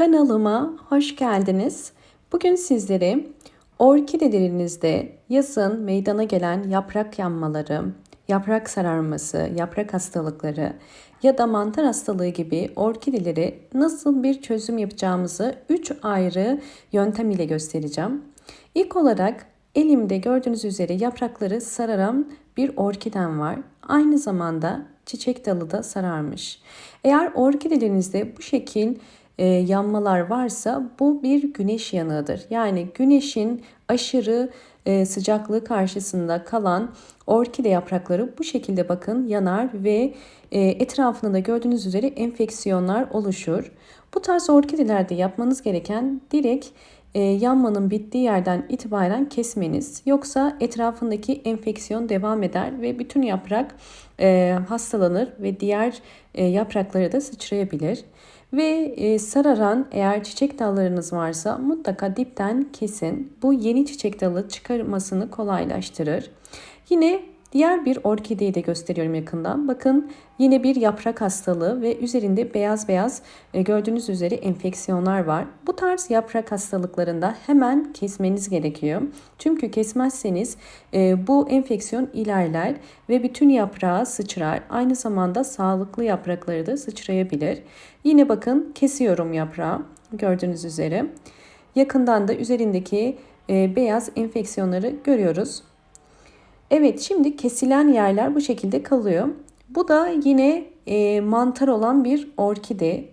Kanalıma hoş geldiniz. Bugün sizlere orkidelerinizde yazın meydana gelen yaprak yanmaları, yaprak sararması, yaprak hastalıkları ya da mantar hastalığı gibi orkideleri nasıl bir çözüm yapacağımızı 3 ayrı yöntem ile göstereceğim. İlk olarak elimde gördüğünüz üzere yaprakları sararan bir orkidem var. Aynı zamanda çiçek dalı da sararmış. Eğer orkidelerinizde bu şekil e, yanmalar varsa bu bir güneş yanığıdır. Yani güneşin aşırı e, sıcaklığı karşısında kalan orkide yaprakları bu şekilde bakın yanar ve e, etrafında da gördüğünüz üzere enfeksiyonlar oluşur. Bu tarz orkidelerde yapmanız gereken direkt e, yanmanın bittiği yerden itibaren kesmeniz. Yoksa etrafındaki enfeksiyon devam eder ve bütün yaprak e, hastalanır ve diğer e, yaprakları da sıçrayabilir. Ve e, sararan eğer çiçek dallarınız varsa mutlaka dipten kesin. Bu yeni çiçek dalı çıkarmasını kolaylaştırır. Yine Diğer bir orkideyi de gösteriyorum yakından. Bakın yine bir yaprak hastalığı ve üzerinde beyaz beyaz e, gördüğünüz üzere enfeksiyonlar var. Bu tarz yaprak hastalıklarında hemen kesmeniz gerekiyor. Çünkü kesmezseniz e, bu enfeksiyon ilerler ve bütün yaprağı sıçrar. Aynı zamanda sağlıklı yaprakları da sıçrayabilir. Yine bakın kesiyorum yaprağı gördüğünüz üzere. Yakından da üzerindeki e, beyaz enfeksiyonları görüyoruz. Evet şimdi kesilen yerler bu şekilde kalıyor. Bu da yine e, mantar olan bir orkide.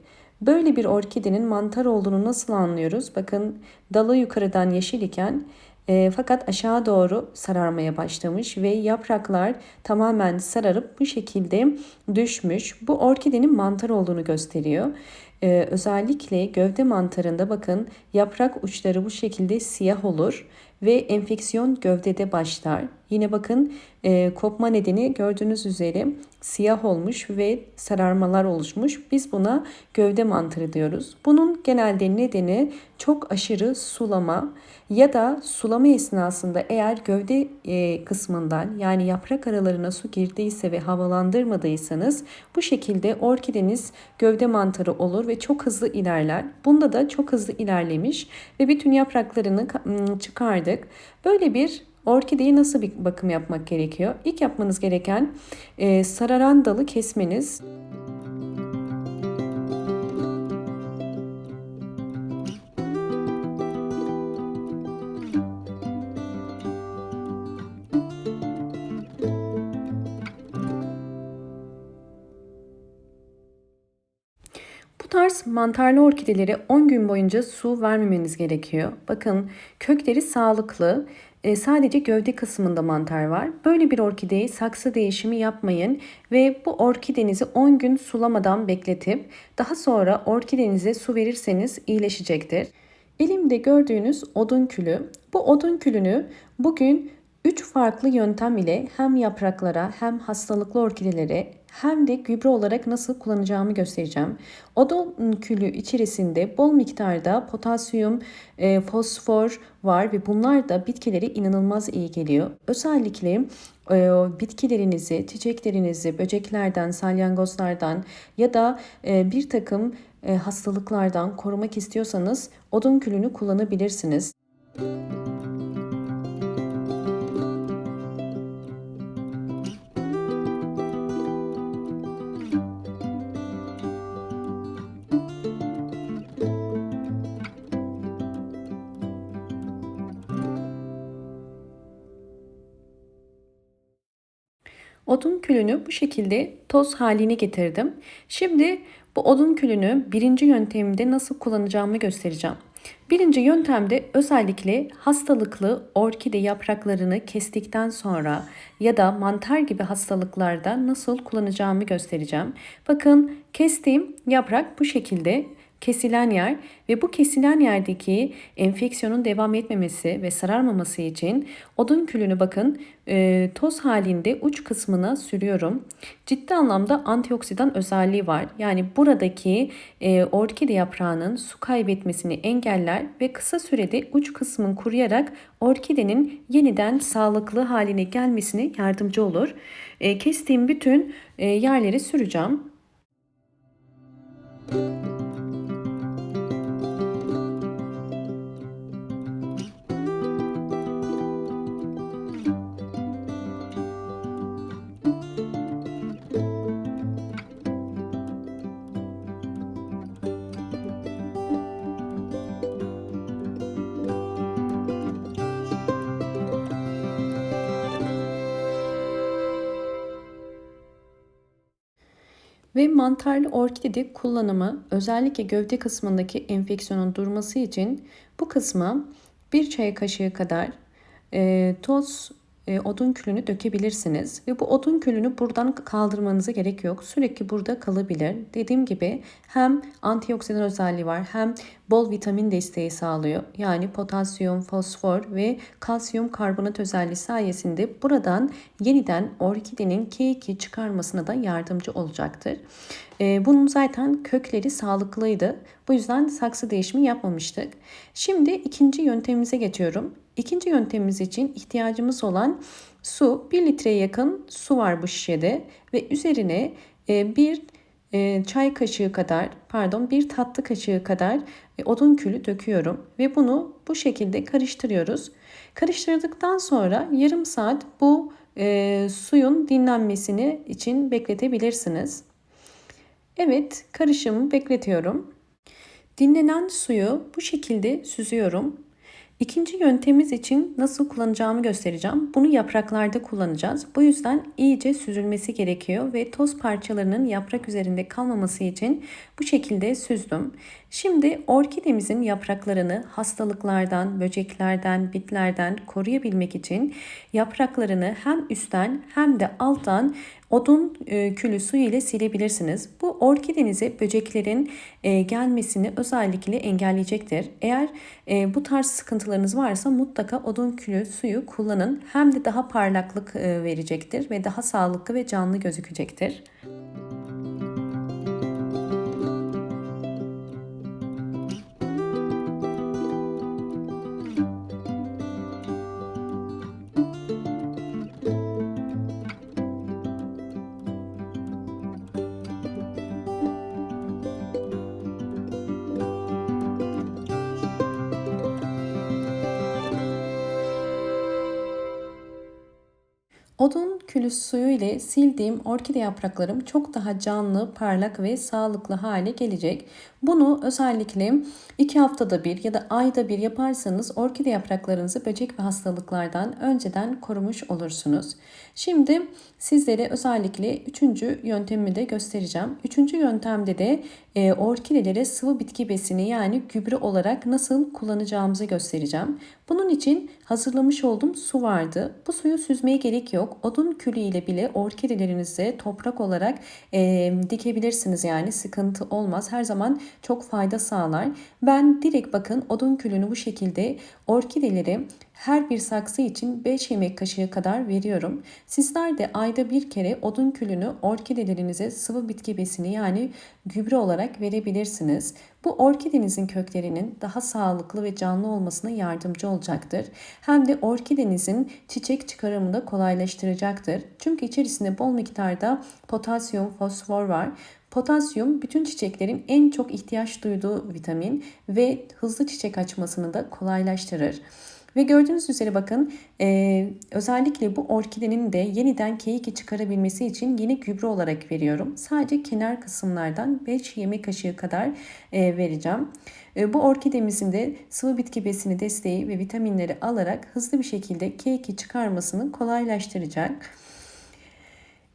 Böyle bir orkidenin mantar olduğunu nasıl anlıyoruz? Bakın dalı yukarıdan yeşil iken e, fakat aşağı doğru sararmaya başlamış ve yapraklar tamamen sararıp bu şekilde düşmüş. Bu orkidenin mantar olduğunu gösteriyor. E, özellikle gövde mantarında bakın yaprak uçları bu şekilde siyah olur ve enfeksiyon gövdede başlar. Yine bakın e, kopma nedeni gördüğünüz üzere siyah olmuş ve sararmalar oluşmuş. Biz buna gövde mantarı diyoruz. Bunun genelde nedeni çok aşırı sulama ya da sulama esnasında eğer gövde e, kısmından yani yaprak aralarına su girdiyse ve havalandırmadıysanız bu şekilde orkideniz gövde mantarı olur ve çok hızlı ilerler. Bunda da çok hızlı ilerlemiş ve bütün yapraklarını çıkardık. Böyle bir Orkideyi nasıl bir bakım yapmak gerekiyor? İlk yapmanız gereken e, sararan dalı kesmeniz. Mantarlı orkidelere 10 gün boyunca su vermemeniz gerekiyor. Bakın kökleri sağlıklı e, sadece gövde kısmında mantar var. Böyle bir orkideyi saksı değişimi yapmayın ve bu orkidenizi 10 gün sulamadan bekletip daha sonra orkidenize su verirseniz iyileşecektir. Elimde gördüğünüz odun külü. Bu odun külünü bugün 3 farklı yöntem ile hem yapraklara hem hastalıklı orkidelere hem de gübre olarak nasıl kullanacağımı göstereceğim. Odun külü içerisinde bol miktarda potasyum, e, fosfor var ve bunlar da bitkilere inanılmaz iyi geliyor. Özellikle e, bitkilerinizi, çiçeklerinizi böceklerden, salyangozlardan ya da e, bir takım e, hastalıklardan korumak istiyorsanız odun külünü kullanabilirsiniz. Müzik Odun külünü bu şekilde toz haline getirdim. Şimdi bu odun külünü birinci yöntemimde nasıl kullanacağımı göstereceğim. Birinci yöntemde özellikle hastalıklı orkide yapraklarını kestikten sonra ya da mantar gibi hastalıklarda nasıl kullanacağımı göstereceğim. Bakın kestiğim yaprak bu şekilde kesilen yer ve bu kesilen yerdeki enfeksiyonun devam etmemesi ve sararmaması için odun külünü bakın e, toz halinde uç kısmına sürüyorum. Ciddi anlamda antioksidan özelliği var. Yani buradaki e, orkide yaprağının su kaybetmesini engeller ve kısa sürede uç kısmın kuruyarak orkidenin yeniden sağlıklı haline gelmesine yardımcı olur. E, kestiğim bütün e, yerleri süreceğim. Müzik Ve mantarlı orkidede kullanımı özellikle gövde kısmındaki enfeksiyonun durması için bu kısma bir çay kaşığı kadar e, toz e, odun külünü dökebilirsiniz. Ve bu odun külünü buradan kaldırmanıza gerek yok. Sürekli burada kalabilir. Dediğim gibi hem antioksidan özelliği var hem bol vitamin desteği sağlıyor. Yani potasyum, fosfor ve kalsiyum karbonat özelliği sayesinde buradan yeniden orkidenin K2 çıkarmasına da yardımcı olacaktır. E, bunun zaten kökleri sağlıklıydı. Bu yüzden saksı değişimi yapmamıştık. Şimdi ikinci yöntemimize geçiyorum. İkinci yöntemimiz için ihtiyacımız olan su 1 litreye yakın su var bu şişede ve üzerine e, bir e, çay kaşığı kadar pardon bir tatlı kaşığı kadar e, odun külü döküyorum ve bunu bu şekilde karıştırıyoruz. Karıştırdıktan sonra yarım saat bu suyun dinlenmesini için bekletebilirsiniz. Evet karışımı bekletiyorum. Dinlenen suyu bu şekilde süzüyorum. İkinci yöntemimiz için nasıl kullanacağımı göstereceğim. Bunu yapraklarda kullanacağız. Bu yüzden iyice süzülmesi gerekiyor ve toz parçalarının yaprak üzerinde kalmaması için bu şekilde süzdüm. Şimdi orkidemizin yapraklarını hastalıklardan, böceklerden, bitlerden koruyabilmek için yapraklarını hem üstten hem de alttan odun e, külü suyu ile silebilirsiniz. Bu orkidenize böceklerin e, gelmesini özellikle engelleyecektir. Eğer e, bu tarz sıkıntılarınız varsa mutlaka odun külü suyu kullanın. Hem de daha parlaklık verecektir ve daha sağlıklı ve canlı gözükecektir. Odun külü suyu ile sildiğim orkide yapraklarım çok daha canlı, parlak ve sağlıklı hale gelecek. Bunu özellikle 2 haftada bir ya da ayda bir yaparsanız orkide yapraklarınızı böcek ve hastalıklardan önceden korumuş olursunuz. Şimdi sizlere özellikle üçüncü yöntemimi de göstereceğim. Üçüncü yöntemde de e, orkidelere sıvı bitki besini yani gübre olarak nasıl kullanacağımızı göstereceğim. Bunun için hazırlamış olduğum su vardı. Bu suyu süzmeye gerek yok. Odun külü ile bile orkidelerinizi toprak olarak e, dikebilirsiniz yani sıkıntı olmaz. Her zaman çok fayda sağlar. Ben direkt bakın odun külünü bu şekilde orkideleri her bir saksı için 5 yemek kaşığı kadar veriyorum. Sizler de ayda bir kere odun külünü orkidelerinize sıvı bitki besini yani gübre olarak verebilirsiniz. Bu orkidenizin köklerinin daha sağlıklı ve canlı olmasına yardımcı olacaktır. Hem de orkidenizin çiçek çıkarımını da kolaylaştıracaktır. Çünkü içerisinde bol miktarda potasyum, fosfor var. Potasyum bütün çiçeklerin en çok ihtiyaç duyduğu vitamin ve hızlı çiçek açmasını da kolaylaştırır. Ve gördüğünüz üzere bakın e, özellikle bu orkidenin de yeniden keyiki çıkarabilmesi için yeni gübre olarak veriyorum. Sadece kenar kısımlardan 5 yemek kaşığı kadar e, vereceğim. E, bu orkidemizin de sıvı bitki besini desteği ve vitaminleri alarak hızlı bir şekilde keyiki çıkarmasını kolaylaştıracak.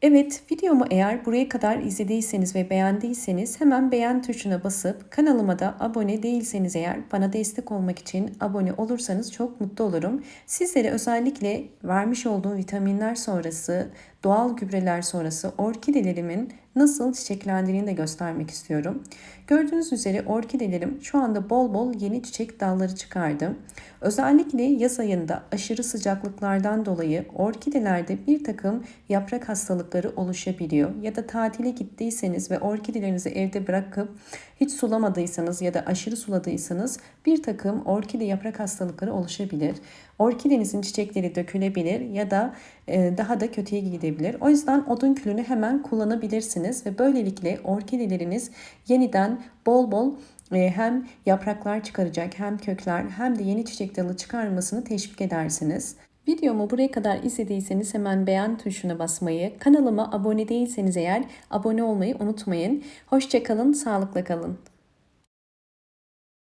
Evet videomu eğer buraya kadar izlediyseniz ve beğendiyseniz hemen beğen tuşuna basıp kanalıma da abone değilseniz eğer bana destek olmak için abone olursanız çok mutlu olurum. Sizlere özellikle vermiş olduğum vitaminler sonrası doğal gübreler sonrası orkidelerimin nasıl çiçeklendiğini de göstermek istiyorum. Gördüğünüz üzere orkidelerim şu anda bol bol yeni çiçek dalları çıkardı. Özellikle yaz ayında aşırı sıcaklıklardan dolayı orkidelerde bir takım yaprak hastalıkları oluşabiliyor. Ya da tatile gittiyseniz ve orkidelerinizi evde bırakıp hiç sulamadıysanız ya da aşırı suladıysanız bir takım orkide yaprak hastalıkları oluşabilir. Orkidenizin çiçekleri dökülebilir ya da e, daha da kötüye gidebilir. O yüzden odun külünü hemen kullanabilirsiniz ve böylelikle orkideleriniz yeniden bol bol e, hem yapraklar çıkaracak hem kökler hem de yeni çiçek dalı çıkarmasını teşvik edersiniz. Videomu buraya kadar izlediyseniz hemen beğen tuşuna basmayı, kanalıma abone değilseniz eğer abone olmayı unutmayın. Hoşçakalın, sağlıkla kalın.